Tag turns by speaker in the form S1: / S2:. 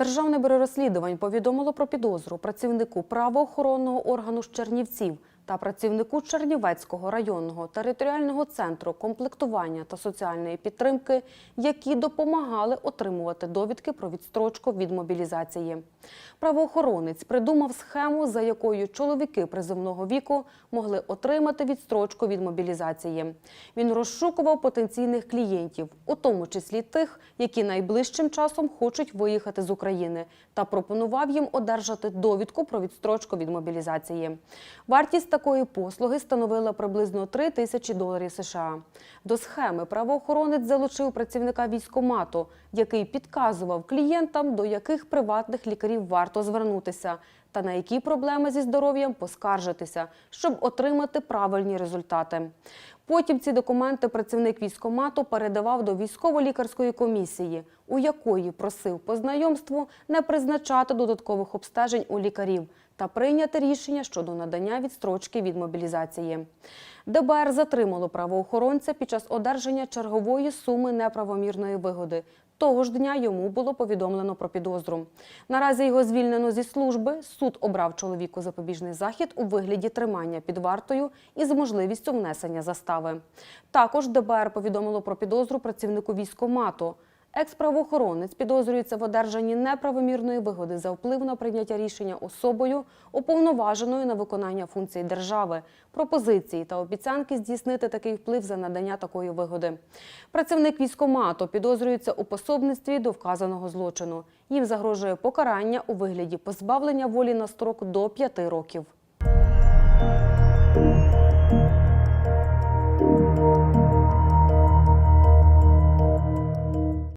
S1: Державне бюро розслідувань повідомило про підозру працівнику правоохоронного органу з Чернівців та працівнику Чернівецького районного територіального центру комплектування та соціальної підтримки, які допомагали отримувати довідки про відстрочку від мобілізації. Правоохоронець придумав схему, за якою чоловіки призовного віку могли отримати відстрочку від мобілізації. Він розшукував потенційних клієнтів, у тому числі тих, які найближчим часом хочуть виїхати з України, та пропонував їм одержати довідку про відстрочку від мобілізації. Вартість такої послуги становила приблизно 3 тисячі доларів США. До схеми правоохоронець залучив працівника військомату, який підказував клієнтам, до яких приватних лікарів варто звернутися та на які проблеми зі здоров'ям поскаржитися, щоб отримати правильні результати. Потім ці документи працівник військомату передавав до військово-лікарської комісії, у якої просив по знайомству не призначати додаткових обстежень у лікарів та прийняти рішення щодо надання відстрочки від мобілізації. ДБР затримало правоохоронця під час одержання чергової суми неправомірної вигоди. Того ж дня йому було повідомлено про підозру. Наразі його звільнено зі служби. Суд обрав чоловіку запобіжний захід у вигляді тримання під вартою із можливістю внесення застави. Також ДБР повідомило про підозру працівнику військомату. Екс-правоохоронець підозрюється в одержанні неправомірної вигоди за вплив на прийняття рішення особою, уповноваженою на виконання функцій держави, пропозиції та обіцянки здійснити такий вплив за надання такої вигоди. Працівник військомату підозрюється у пособництві до вказаного злочину. Їм загрожує покарання у вигляді позбавлення волі на строк до 5 років.